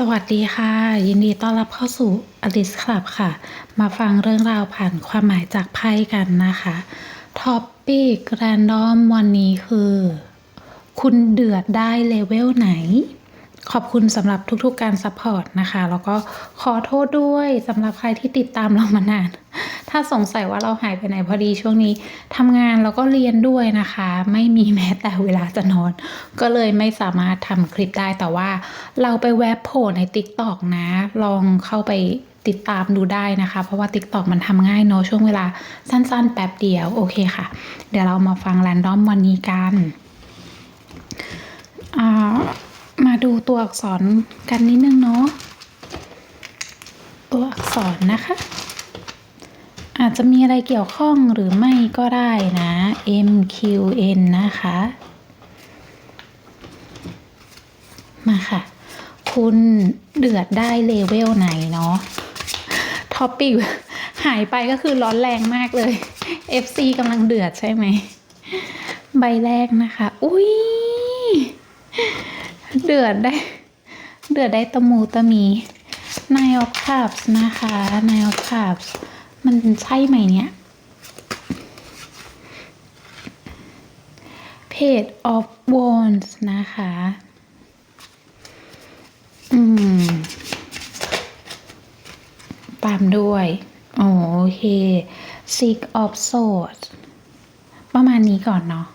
สวัสดีค่ะ ยินดีต้อนรับเข้าสู่อลิสคลับค่ะ มาฟังเรื่องราวผ่านความหมายจากไพ่กันนะคะท็อปปิกแรนดอมวันนี้คือ คุณเดือดได้เลเวลไหน ขอบคุณสำหรับทุกๆการซัพพอร์ตนะคะ แล้วก็ขอโทษด้วยสำหรับใครที่ติดตามเรามานาน ถ้าสงสัยว่าเราหายไปไหนพอดีช่วงนี้ทำงานแล้วก็เรียนด้วยนะคะ ไม่มีแม้แต่เวลาจะนอน ก็เลยไม่สามารถทำคลิปได้แต่ว่า เราไปแวบโผล่ใน t ิ k t o k นะ ลองเข้าไปติดตามดูได้นะคะ เพราะว่า t ิ k t o k มันทำง่ายเนอะช่วงเวลาสั้นๆ แป๊บเดียวโอเคค่ะ เดี๋ยวเรามาฟังแรนดอมวันนี้กันอ่า ดูตัวอักษรกันนิดนึงเนาะ ตัวอักษรนะคะ อาจจะมีอะไรเกี่ยวข้องหรือไม่ก็ได้นะ M Q N นะคะ มาค่ะ คุณเดือดได้เลเวลไหนเนาะ ท็อปปิ้หายไปก็คือร้อนแรงมากเลย FC กำลังเดือดใช่ไหม ใบแรกนะคะ อุ้ย เดือดได้ เดือดได้ตะมูตะมี Nine of Cups นะคะ Nine of Cups มันใช่ไหมเนี่ย Page of Wands นะคะ อืม ตามด้วยโอเค Six of Swords ประมาณนี้ก่อนเนาะ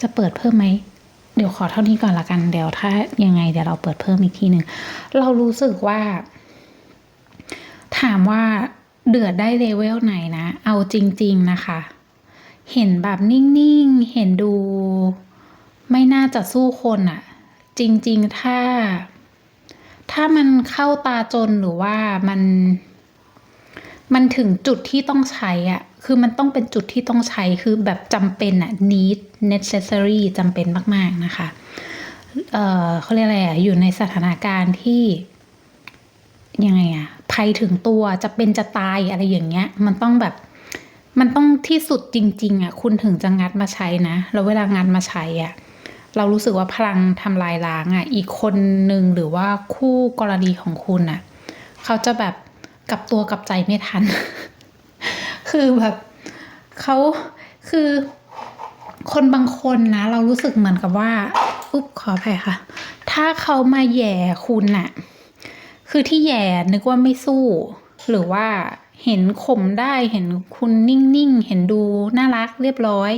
จะเปิดเพิ่มไหม เดี๋ยวขอเท่านี้ก่อนละกันเดี๋ยวถ้ายังไงเดี๋ยวเราเปิดเพิ่มอีกทีหนึ่งเรารู้สึกว่า ถามว่าเดือดได้เลเวลไหนนะ เอาจริง ๆนะคะ เห็นแบบนิ่งๆ เห็นดู ไม่น่าจะสู้คนอะจริง ๆ ถ้า ถ้ามันเข้าตาจนหรือว่ามัน มันถึงจุดที่ต้องใช้อะ คือมันต้องเป็นจุดที่ต้องใช้คือแบบจำเป็นอะ need necessary จำเป็นมาก ๆ นะคะ เอ่อเขาเรียกอะไรอะอยู่ในสถานการณ์ที่ ยังไงอะภัยถึงตัวจะเป็นจะตายอะไรอย่างเงี้ย มันต้องแบบ มันต้องที่สุดจริง ๆอะคุณถึงจะงัดมาใช้นะ แล้วเวลางัดมาใช้อะเรารู้สึกว่าพลังทำลายล้างอะอีกคนหนึ่งหรือว่าคู่กรณีของคุณอะเขาจะแบบกลับตัวกลับใจไม่ทัน คือแบบเขาคือคนบางคนนะ เรารู้สึกเหมือนกับว่าอุ๊บขออภัยค่ะ ถ้าเขามาแย่คุณน่ะ คือที่แย่นึกว่าไม่สู้ หรือว่าเห็นข่มได้เห็นคุณนิ่งๆ เห็นดูน่ารักเรียบร้อย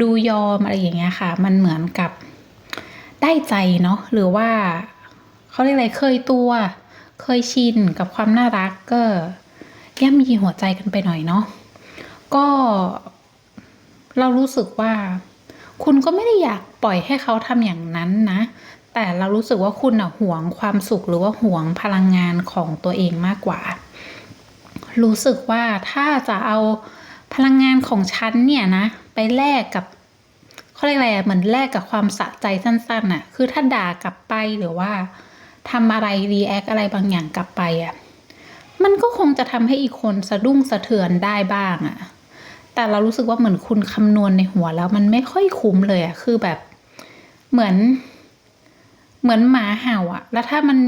ดูยอมอะไรอย่างเงี้ยค่ะ มันเหมือนกับได้ใจเนาะหรือว่าเขาเรียกอะไรเคยตัว เคยชินกับความน่ารักก็ ย่ำยีหัวใจกันไปหน่อยเนาะก็เรารู้สึกว่า คุณก็ไม่ได้อยากปล่อยให้เขาทำอย่างนั้นนะ แต่เรารู้สึกว่าคุณอะห่วงความสุขหรือว่าห่วงพลังงานของตัวเองมากกว่า รู้สึกว่าถ้าจะเอาพลังงานของฉันเนี่ยนะ ไปแลกกับเขาเรียกอะไรอะเหมือนแลกกับความสะใจสั้นๆอะคือถ้าด่ากลับไปหรือว่าทำอะไรรีแอคอะไรบางอย่างกลับไปอะ มันก็คงจะทำให้อีกคนสะดุ้งสะเทือนได้บ้างอะแต่เรารู้สึกว่าเหมือนคุณคำนวณในหัวแล้วมันไม่ค่อยคุ้มเลยอะคือแบบเหมือน เหมือนหมาเห่าอะแล้วถ้ามัน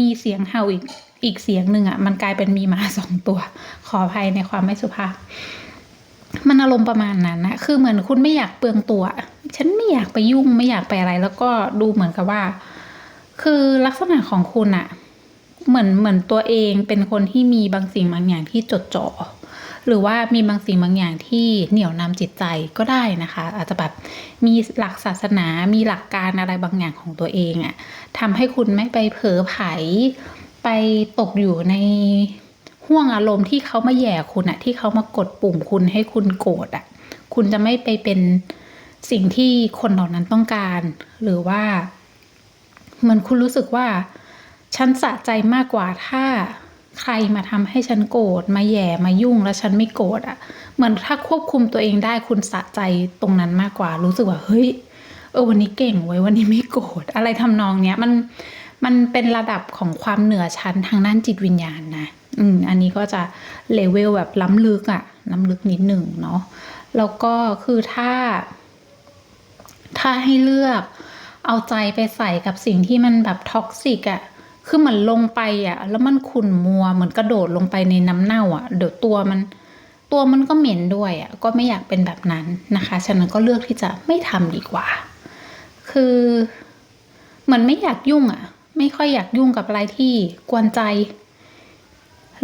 มีเสียงเห่าอีกอีกเสียงหนึ่งอะมันกลายเป็นมีหมาสองตัว ขออภัยในความไม่สุภาพมันอารมณ์ประมาณนั้นนะคือเหมือนคุณไม่อยากเปลืองตัว ฉันไม่อยากไปยุ่งไม่อยากไปอะไร แล้วก็ดูเหมือนกับว่า คือลักษณะของคุณอะ เหมือนเหมือนตัวเองเป็นคนที่มีบางสิ่งบางอย่างที่จดจ่อหรือว่ามีบางสิ่งบางอย่างที่เหนี่ยวนำจิตใจก็ได้นะคะ อาจจะแบบมีหลักศาสนามีหลักการอะไรบางอย่างของตัวเองอะทำให้คุณไม่ไปเผลอไผไปตกอยู่ในห่วงอารมณ์ที่เขามาแย่คุณอะที่เขามากดปุ่มคุณให้คุณโกรธอะคุณจะไม่ไปเป็นสิ่งที่คนเหล่านั้นต้องการ หรือว่าเหมือนคุณรู้สึกว่า ฉันสะใจมากกว่าถ้าใครมาทำให้ฉันโกรธมาแย่มายุ่งแล้วฉันไม่โกรธอะ่ะ เหมือนถ้าควบคุมตัวเองได้คุณสะใจตรงนั้นมากกว่า รู้สึกว่าเฮ้ยเออวันนี้เก่งไว้วันนี้ไม่โกรธอะไรทำนองเนี้ยมันมันเป็นระดับของความเหนือชั้นทางด้านจิตวิญญาณนะอืมอันนี้ก็จะเลเวลแบบล้ำลึกอะล้ำลึกนิดหนึ่งเนาะแล้วก็คือถ้า ถ้าให้เลือกเอาใจไปใส่กับสิ่งที่มันแบบท็อกซิกอะ่ะ คือเหมือนลงไปอะ แล้วมันขุ่นมัวเหมือนกระโดดลงไปในน้ำเน่าอะ เดี๋ยวตัวมัน ตัวมันก็เหม็นด้วยอะ ก็ไม่อยากเป็นแบบนั้นนะคะ ฉะนั้นก็เลือกที่จะไม่ทำดีกว่า คือเหมือนไม่อยากยุ่งอะ ไม่ค่อยอยากยุ่งกับอะไรที่กวนใจ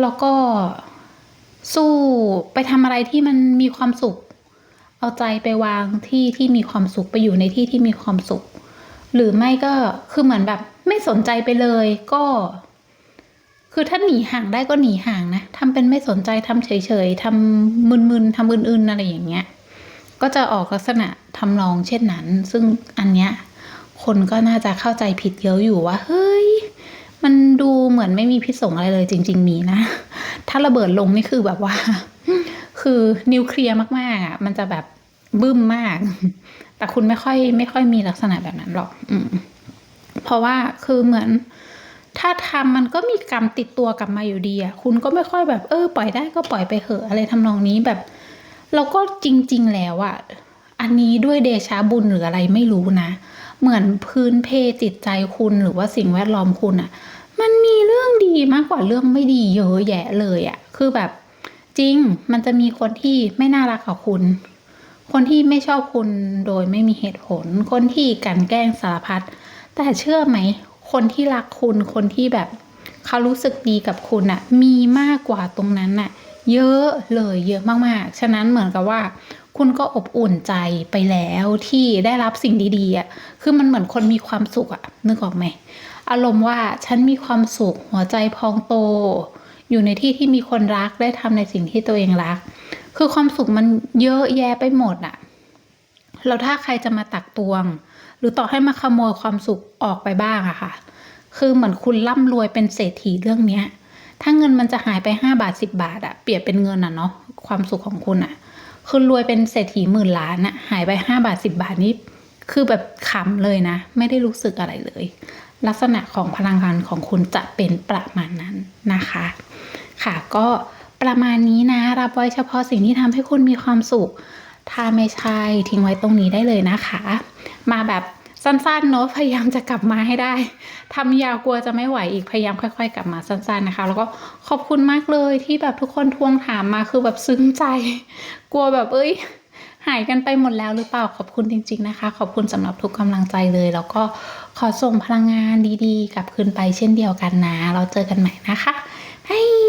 แล้วก็สู้ไปทำอะไรที่มันมีความสุข เอาใจไปวางที่ที่มีความสุขไปอยู่ในที่ที่มีความสุข หรือไม่ก็คือเหมือนแบบไม่สนใจไปเลยก็ คือถ้าหนีห่างได้ก็หนีห่างนะทำเป็นไม่สนใจทำเฉยๆทำมึนๆทำอื่นๆอะไรอย่างเงี้ย ก็จะออกลักษณะทำนองเช่นนั้น ซึ่งอันเนี้ยคนก็น่าจะเข้าใจผิดเยอะอยู่ว่า เฮ้ย มันดูเหมือนไม่มีพิษสงอะไรเลยจริง ๆ มีนะ ถ้าระเบิดลงนี่คือแบบว่า คือนิวเคลียร์มากๆอะมันจะแบบบึ้มมาก แต่คุณไม่ค่อยไม่ค่อยมีลักษณะแบบนั้นหรอก อืม เพราะว่าคือเหมือน ถ้าทำมันก็มีกรรมติดตัวกลับมาอยู่ดีอะคุณก็ไม่ค่อยแบบเออปล่อยได้ก็ปล่อยไปเหอะอะไรทำนองนี้แบบ เราก็จริง ๆ แล้วอะอันนี้ด้วยเดชาบุญหรืออะไรไม่รู้นะ เหมือนพื้นเพจิตใจคุณหรือว่าสิ่งแวดล้อมคุณอะมันมีเรื่องดีมากกว่าเรื่องไม่ดีเยอะแยะเลยอะคือแบบจริง มันจะมีคนที่ไม่น่ารักกับคุณ คนที่ไม่ชอบคุณโดยไม่มีเหตุผล คนที่กันแกล้งสารพัด แต่เชื่อไหม คนที่รักคุณ คนที่แบบเขารู้สึกดีกับคุณอะมีมากกว่าตรงนั้นอะเยอะเลยเยอะมากๆ ฉะนั้นเหมือนกับว่า คุณก็อบอุ่นใจไปแล้วที่ได้รับสิ่งดีๆอะคือมันเหมือนคนมีความสุขอะนึกออกไหม อารมณ์ว่าฉันมีความสุขหัวใจพองโต อยู่ในที่ที่มีคนรักได้ทำในสิ่งที่ตัวเองรัก คือความสุขมันเยอะแยะไปหมดอะแล้วถ้าใครจะมาตักตวง หรือต่อให้มาขโมยความสุขออกไปบ้างอะค่ะ คือเหมือนคุณร่ำรวยเป็นเศรษฐีเรื่องเนี้ย ถ้าเงินมันจะหายไปห้าบาทสิบาทอะเปรียบเป็นเงินอะเนาะความสุขของคุณอะคือรวยเป็นเศรษฐีหมื่นล้านอะหายไปห้าบาทสิบาทนี่คือแบบขำเลยนะ ไม่ได้รู้สึกอะไรเลย ลักษณะของพลังงานของคุณจะเป็นประมาณนั้นนะคะ ค่ะก็ ประมาณนี้นะ รับไว้เฉพาะสิ่งที่ทำให้คุณมีความสุข ถ้าไม่ใช่ทิ้งไว้ตรงนี้ได้เลยนะคะ มาแบบสั้นๆเนอะพยายามจะกลับมาให้ได้ทำยาวกลัวจะไม่ไหวอีกพยายามค่อย ๆ กลับมาสั้นๆนะคะ แล้วก็ขอบคุณมากเลยที่แบบทุกคนทวงถามมาคือแบบซึ้งใจ กลัวแบบเอ้ย หายกันไปหมดแล้วหรือเปล่าขอบคุณจริง ๆนะคะ ขอบคุณสำหรับทุกกำลังใจเลย แล้วก็ขอส่งพลังงานดีๆกลับคืนไปเช่นเดียวกันนะ เราเจอกันใหม่นะคะบาย